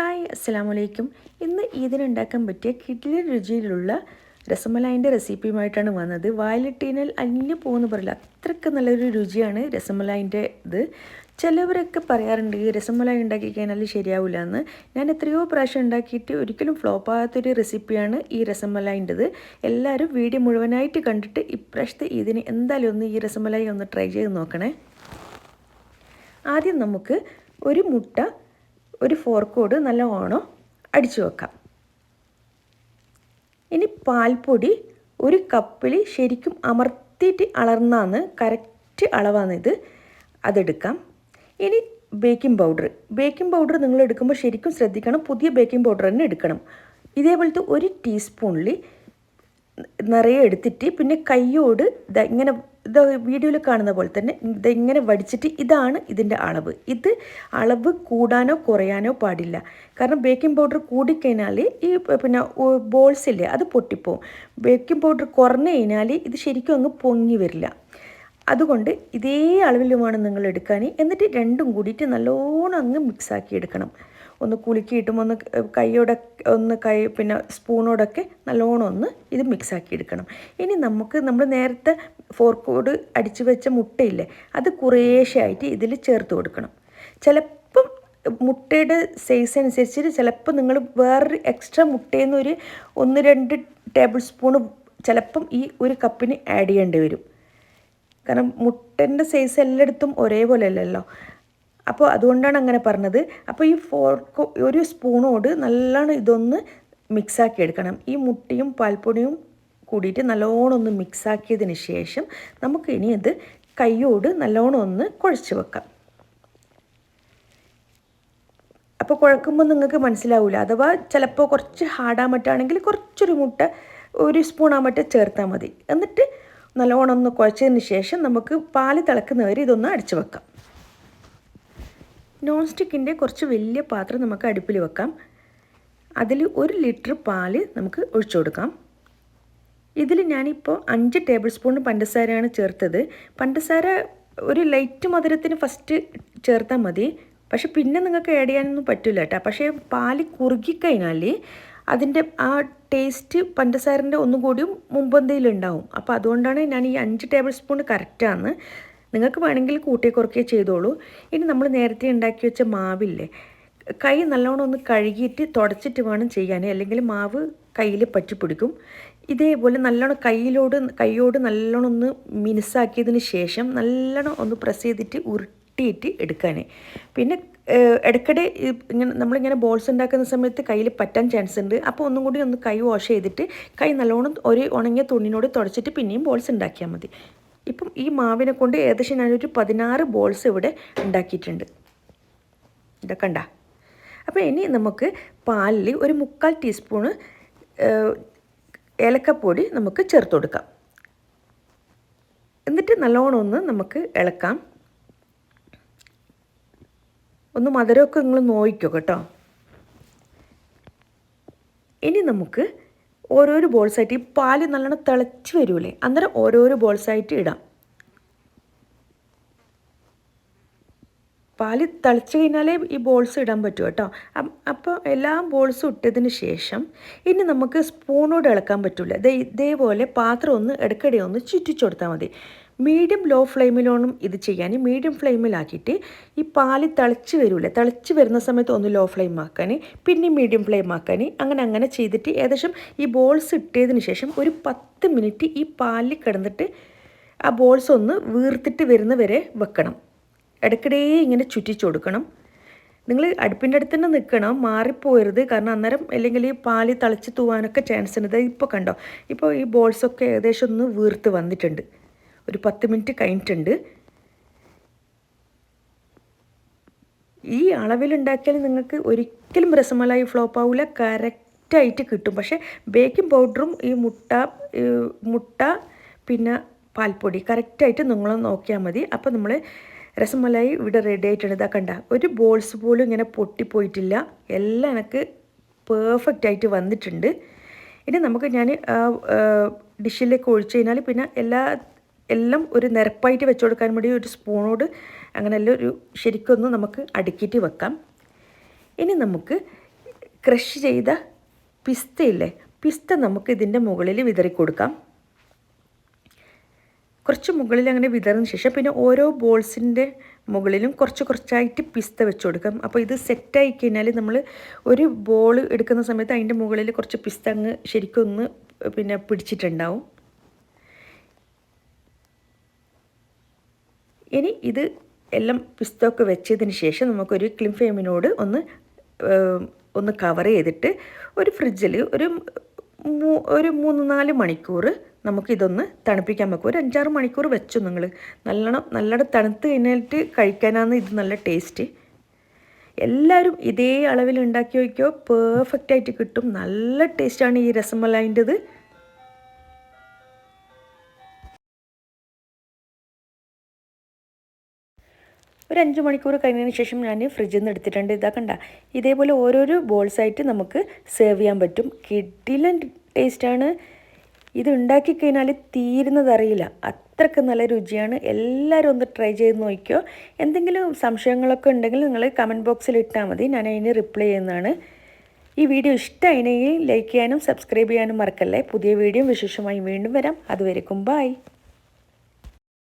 Hi അസ്സലാമു വലൈക്കും ഇന്ന് ഇതിനുണ്ടാക്കാൻ പറ്റിയ കിഡ്ലി രുചിയിലുള്ള രസമലായിന്റെ റെസിപ്പിയുമായിട്ടാണ് വന്നത്. വായിലിട്ടീനാൽ അലിഞ്ഞു പോകുന്ന പറയില്ല. അത്രയ്ക്ക് നല്ലൊരു രുചിയാണ് രസമലായിന്റെ ഇത്. ചിലവരൊക്കെ പറയാറുണ്ട് ഈ രസമലായി ഉണ്ടാക്കി കഴിഞ്ഞാൽ ശരിയാവില്ല എന്ന് ഞാൻ എത്രയോ പ്രാവശ്യം ഉണ്ടാക്കിയിട്ട് ഒരിക്കലും ഫ്ലോപ്പ് ആകാത്തൊരു റെസിപ്പിയാണ് ഈ രസമലായിന്റെത്. എല്ലാവരും വീഡിയോ മുഴുവനായിട്ട് കണ്ടിട്ട് ഇപ്രാവശ്യത്തെ ഇതിന് എന്തായാലും ഒന്ന് ഈ രസമലായി ഒന്ന് ട്രൈ ചെയ്ത് നോക്കണേ. ആദ്യം നമുക്ക് ഒരു മുട്ട ഒരു ഫോർക്കോട് നല്ല ഓണം അടിച്ചു വെക്കാം. ഇനി പാൽപ്പൊടി ഒരു കപ്പിൽ ശരിക്കും അമർത്തിയിട്ട് അളർന്നാന്ന് കറക്റ്റ് അളവാണിത് അതെടുക്കാം. ഇനി ബേക്കിംഗ് പൗഡർ ബേക്കിംഗ് പൗഡർ നിങ്ങൾ എടുക്കുമ്പോൾ ശരിക്കും ശ്രദ്ധിക്കണം. പുതിയ ബേക്കിംഗ് പൗഡർ തന്നെ എടുക്കണം. ഇതേപോലത്തെ ഒരു ടീസ്പൂണിൽ നിറയെ എടുത്തിട്ട് പിന്നെ ഇതാ ഇങ്ങനെ ഇത് വീഡിയോയിൽ കാണുന്ന പോലെ തന്നെ ഇതെങ്ങനെ വടിച്ചിട്ട് ഇതാണ് ഇതിന്റെ അളവ്. ഇത് അളവ് കൂടാനോ കുറയാനോ പാടില്ല. കാരണം ബേക്കിംഗ് പൗഡർ കൂടിക്കഴിഞ്ഞാൽ ഈ പിന്നെ ബോൾസ് ഇല്ലേ അത് പൊട്ടിപ്പോവും. ബേക്കിംഗ് പൗഡർ കുറഞ്ഞു കഴിഞ്ഞാൽ ഇത് ശരിക്കും അങ്ങ് പൊങ്ങി വരില്ല. അതുകൊണ്ട് ഇതേ അളവിലുമാണ് നിങ്ങൾ എടുക്കാൻ. എന്നിട്ട് രണ്ടും കൂടിയിട്ട് നല്ലോണം അങ്ങ് മിക്സാക്കി എടുക്കണം. ഒന്ന് കുലുക്കിയിട്ടും ഒന്ന് കൈയോടെ ഒന്ന് കൈ പിന്നെ സ്പൂണോടൊക്കെ നല്ലോണം ഒന്ന് ഇത് മിക്സാക്കി എടുക്കണം. ഇനി നമുക്ക് നമ്മൾ നേരത്തെ ഫോർക്കോട് അടിച്ചു വെച്ച മുട്ടയില്ലേ അത് കുറേശ്ശായിട്ട് ഇതിൽ ചേർത്ത് കൊടുക്കണം. ചിലപ്പം മുട്ടയുടെ സൈസ് അനുസരിച്ചിട്ട് ചിലപ്പോൾ നിങ്ങൾ വേറൊരു എക്സ്ട്രാ മുട്ടയിൽ ഒരു ഒന്ന് രണ്ട് ടേബിൾ സ്പൂൺ ചിലപ്പം ഈ ഒരു കപ്പിന് ആഡ് ചെയ്യേണ്ടി വരും. കാരണം മുട്ടന്റെ സൈസ് എല്ലായിടത്തും ഒരേപോലെ അല്ലല്ലോ അപ്പോൾ അതുകൊണ്ടാണ് അങ്ങനെ പറഞ്ഞത്. അപ്പോൾ ഈ ഫോർക്ക് ഒരു സ്പൂണോട് നല്ലോണം ഇതൊന്ന് മിക്സാക്കി എടുക്കണം. ഈ മുട്ടയും പാൽപ്പൊടിയും കൂടിയിട്ട് നല്ലോണം ഒന്ന് മിക്സാക്കിയതിന് ശേഷം നമുക്ക് ഇനി അത് കൈയോട് നല്ലോണം ഒന്ന് കുഴച്ച് വെക്കാം. അപ്പോൾ കുഴക്കുമ്പോൾ നിങ്ങൾക്ക് മനസ്സിലാവില്ല അഥവാ ചിലപ്പോൾ കുറച്ച് ഹാർഡാൻ പറ്റുകയാണെങ്കിൽ കുറച്ചൊരു മുട്ട ഒരു സ്പൂൺ മറ്റേ ചേർത്താൽ മതി. എന്നിട്ട് നല്ലോണം ഒന്ന് കുഴച്ചതിന് ശേഷം നമുക്ക് പാൽ തിളക്കുന്നവരെ ഇതൊന്ന് അടിച്ചു വെക്കാം. നോൺ സ്റ്റിക്കിന്റെ കുറച്ച് വലിയ പാത്രം നമുക്ക് അടുപ്പിൽ വെക്കാം. അതിൽ ഒരു ലിറ്റർ പാൽ നമുക്ക് ഒഴിച്ചു കൊടുക്കാം. ഇതിൽ ഞാനിപ്പോൾ അഞ്ച് ടേബിൾ സ്പൂൺ പഞ്ചസാരയാണ് ചേർത്തത്. പഞ്ചസാര ഒരു ലൈറ്റ് മധുരത്തിന് ഫസ്റ്റ് ചേർത്താൽ മതി. പക്ഷെ പിന്നെ നിങ്ങൾക്ക് ആഡ് ചെയ്യാനൊന്നും പറ്റില്ല കേട്ടോ. പക്ഷേ പാൽ കുറുകിക്കഴിഞ്ഞാൽ അതിന്റെ ആ ടേസ്റ്റ് പഞ്ചസാരന്റെ ഒന്നും കൂടിയും മുമ്പന്തിയിലുണ്ടാവും അപ്പോൾ അതുകൊണ്ടാണ് ഞാൻ ഈ അഞ്ച് ടേബിൾ സ്പൂൺ കറക്റ്റാണ് നിങ്ങൾക്ക് വേണമെങ്കിൽ കൂട്ടി കുറയ്ക്കുകയോ ചെയ്തോളൂ. ഇനി നമ്മൾ നേരത്തെ ഉണ്ടാക്കി വെച്ച മാവില്ലേ കൈ നല്ലോണം ഒന്ന് കഴുകിയിട്ട് തുടച്ചിട്ട് വേണം ചെയ്യാൻ. അല്ലെങ്കിൽ മാവ് കയ്യിൽ പറ്റിപ്പിടിക്കും ഇതേപോലെ നല്ലോണം കയ്യിലോട് കൈയോട് നല്ലോണം ഒന്ന് മിനുസാക്കിയതിന് ശേഷം നല്ലോണം ഒന്ന് പ്രസ് ചെയ്തിട്ട് ഉരുട്ടിയിട്ട് എടുക്കാൻ പിന്നെ ഇടയ്ക്കിടെ ഇങ്ങനെ നമ്മളിങ്ങനെ ബോൾസ് ഉണ്ടാക്കുന്ന സമയത്ത് കയ്യിൽ പറ്റാൻ ചാൻസ് ഉണ്ട്. അപ്പോൾ ഒന്നും കൂടി ഒന്ന് കൈ വാഷ് ചെയ്തിട്ട് കൈ നല്ലോണം ഒരു ഉണങ്ങിയ തുണിനോട് തുടച്ചിട്ട് പിന്നെയും ബോൾസ് ഉണ്ടാക്കിയാൽ മതി. ഇപ്പം ഈ മാവിനെ കൊണ്ട് ഏകദേശം ഞാനൊരു പതിനാറ് ബോൾസ് ഇവിടെ ഉണ്ടാക്കിയിട്ടുണ്ട്. ഇതൊക്കെ ഉണ്ടാ അപ്പോൾ ഇനി നമുക്ക് പാലിൽ ഒരു മുക്കാൽ ടീസ്പൂണ് ഏലക്കപ്പൊടി നമുക്ക് ചേർത്ത് കൊടുക്കാം. എന്നിട്ട് നല്ലോണം ഒന്ന് നമുക്ക് ഇളക്കാം. ഒന്ന് മധുരമൊക്കെ നിങ്ങൾ നോയിക്കോ കേട്ടോ. ഇനി നമുക്ക് ഓരോരോ ബോൾസായിട്ട് ഈ പാൽ നല്ലോണം തിളച്ച് വരൂലേ? അന്നേരം ഓരോരോ ബോൾസായിട്ട് ഇടാം. പാൽ തിളച്ച് കഴിഞ്ഞാലേ ഈ ബോൾസ് ഇടാൻ പറ്റൂ കേട്ടോ. അപ്പോൾ എല്ലാ ബോൾസും ഇട്ടതിന് ശേഷം ഇനി നമുക്ക് സ്പൂണോട് ഇളക്കാൻ പറ്റില്ല ഇതേ ഇതേപോലെ പാത്രം ഒന്ന് ഇടയ്ക്കിടെ ഒന്ന് ചുറ്റിച്ചു കൊടുത്താൽ മതി. മീഡിയം ലോ ഫ്ലെയിമിലോണം ഇത് ചെയ്യാൻ മീഡിയം ഫ്ലെയിമിലാക്കിയിട്ട് ഈ പാൽ തിളച്ച് വരില്ലേ തിളച്ച് വരുന്ന സമയത്ത് ഒന്ന് ലോ ഫ്ലെയിം ആക്കാൻ പിന്നെ മീഡിയം ഫ്ലെയിം ആക്കാൻ അങ്ങനെ അങ്ങനെ ചെയ്തിട്ട് ഏകദേശം ഈ ബോൾസ് ഇട്ടതിന് ശേഷം ഒരു പത്ത് മിനിറ്റ് ഈ പാലിൽ കിടന്നിട്ട് ആ ബോൾസ് ഒന്ന് വീർത്തിട്ട് വരുന്ന വരെ വെക്കണം. ഇടയ്ക്കിടെ ഇങ്ങനെ ചുറ്റിച്ചു കൊടുക്കണം. നിങ്ങൾ അടുപ്പിന്റെ അടുത്ത് തന്നെ നിൽക്കണം. മാറിപ്പോയരുത് കാരണം അന്നേരം അല്ലെങ്കിൽ ഈ പാൽ തിളച്ച് തൂവാനൊക്കെ ചാൻസ് ഉണ്ട്. ഇപ്പോൾ കണ്ടോ? ഇപ്പോൾ ഈ ബോൾസൊക്കെ ഏകദേശം ഒന്ന് വീർത്ത് വന്നിട്ടുണ്ട്. ഒരു പത്ത് മിനിറ്റ് കഴിഞ്ഞിട്ടുണ്ട്. ഈ അളവിലുണ്ടാക്കിയാൽ നിങ്ങൾക്ക് ഒരിക്കലും രസമലായി ഫ്ലോപ്പ് ആവില്ല കറക്റ്റായിട്ട് കിട്ടും. പക്ഷേ ബേക്കിംഗ് പൗഡറും ഈ മുട്ട മുട്ട പിന്നെ പാൽപ്പൊടി കറക്റ്റായിട്ട് നിങ്ങൾ നോക്കിയാൽ മതി. അപ്പോൾ നമ്മൾ രസമലായി ഇവിടെ റെഡി ആയിട്ടുണ്ട്. ഇതാ കണ്ട ഒരു ബോൾസ് പോലും ഇങ്ങനെ പൊട്ടിപ്പോയിട്ടില്ല. എല്ലാം എനിക്ക് പെർഫെക്റ്റ് ആയിട്ട് വന്നിട്ടുണ്ട്. ഇനി നമുക്ക് ഞാൻ ഡിഷിലേക്ക് ഒഴിച്ചു കഴിഞ്ഞാൽ പിന്നെ എല്ലാ എല്ലാം ഒരു നിരപ്പായിട്ട് വെച്ച് കൊടുക്കാൻ വേണ്ടി ഒരു സ്പൂണോട് അങ്ങനെ എല്ലാം ഒരു ശരിക്കൊന്ന് നമുക്ക് അടുക്കിയിട്ട് വെക്കാം. ഇനി നമുക്ക് ക്രഷ് ചെയ്ത പിസ്തയില്ലേ പിസ്ത നമുക്ക് ഇതിന്റെ മുകളിൽ വിതറി കൊടുക്കാം. കുറച്ച് മുകളിൽ അങ്ങനെ വിതറിന് ശേഷം പിന്നെ ഓരോ ബോൾസിന്റെ മുകളിലും കുറച്ച് കുറച്ചായിട്ട് പിസ്ത വെച്ച് കൊടുക്കാം. അപ്പോൾ ഇത് സെറ്റായി കഴിഞ്ഞാൽ നമ്മൾ ഒരു ബോൾ എടുക്കുന്ന സമയത്ത് അതിന്റെ മുകളിൽ കുറച്ച് പിസ്ത അങ്ങ് ശരിക്കും ഒന്ന് പിന്നെ പിടിച്ചിട്ടുണ്ടാവും. ഇനി ഇത് എല്ലാം പിസ്തൊക്കെ വെച്ചതിന് ശേഷം നമുക്കൊരു ക്ലിം ഫെയിമിനോട് ഒന്ന് ഒന്ന് കവർ ചെയ്തിട്ട് ഒരു ഫ്രിഡ്ജിൽ ഒരു ഒരു മൂന്ന് നാല് മണിക്കൂർ നമുക്കിതൊന്ന് തണുപ്പിക്കാൻ വെക്കും. ഒരു അഞ്ചാറ് മണിക്കൂർ വെച്ചു നിങ്ങൾ നല്ലോണം നല്ലോണം തണുത്ത് കഴിഞ്ഞിട്ട് കഴിക്കാനാണ് ഇത് നല്ല ടേസ്റ്റ്. എല്ലാവരും ഇതേ അളവിൽ ഉണ്ടാക്കി വയ്ക്കോ പെർഫെക്റ്റ് ആയിട്ട് കിട്ടും. നല്ല ടേസ്റ്റാണ് ഈ രസമലായിന്റെത്. ഒരു അഞ്ച് മണിക്കൂർ കഴിഞ്ഞതിന് ശേഷം ഞാൻ ഫ്രിഡ്ജിൽ നിന്ന് എടുത്തിട്ടുണ്ട്. ഇതാ കണ്ട. ഇതേപോലെ ഓരോരോ ബോൾസായിട്ട് നമുക്ക് സെർവ് ചെയ്യാൻ പറ്റും. കിഡിലൻ ടേസ്റ്റാണ് ഇത് ഉണ്ടാക്കി കഴിഞ്ഞാൽ തീരുന്നതറിയില്ല അത്രയ്ക്ക് നല്ല രുചിയാണ്. എല്ലാവരും ഒന്ന് ട്രൈ ചെയ്ത് നോക്കിയോ എന്തെങ്കിലും സംശയങ്ങളൊക്കെ ഉണ്ടെങ്കിൽ നിങ്ങൾ കമന്റ് ബോക്സിൽ ഇട്ടാൽ മതി. ഞാൻ അതിന് റിപ്ലൈ ചെയ്യുന്നതാണ്. ഈ വീഡിയോ ഇഷ്ടമായിരുന്നെങ്കിൽ ലൈക്ക് ചെയ്യാനും സബ്സ്ക്രൈബ് ചെയ്യാനും മറക്കല്ലേ? പുതിയ വീഡിയോ വിശേഷമായി വീണ്ടും വരാം. അതുവരെക്കും ബായ്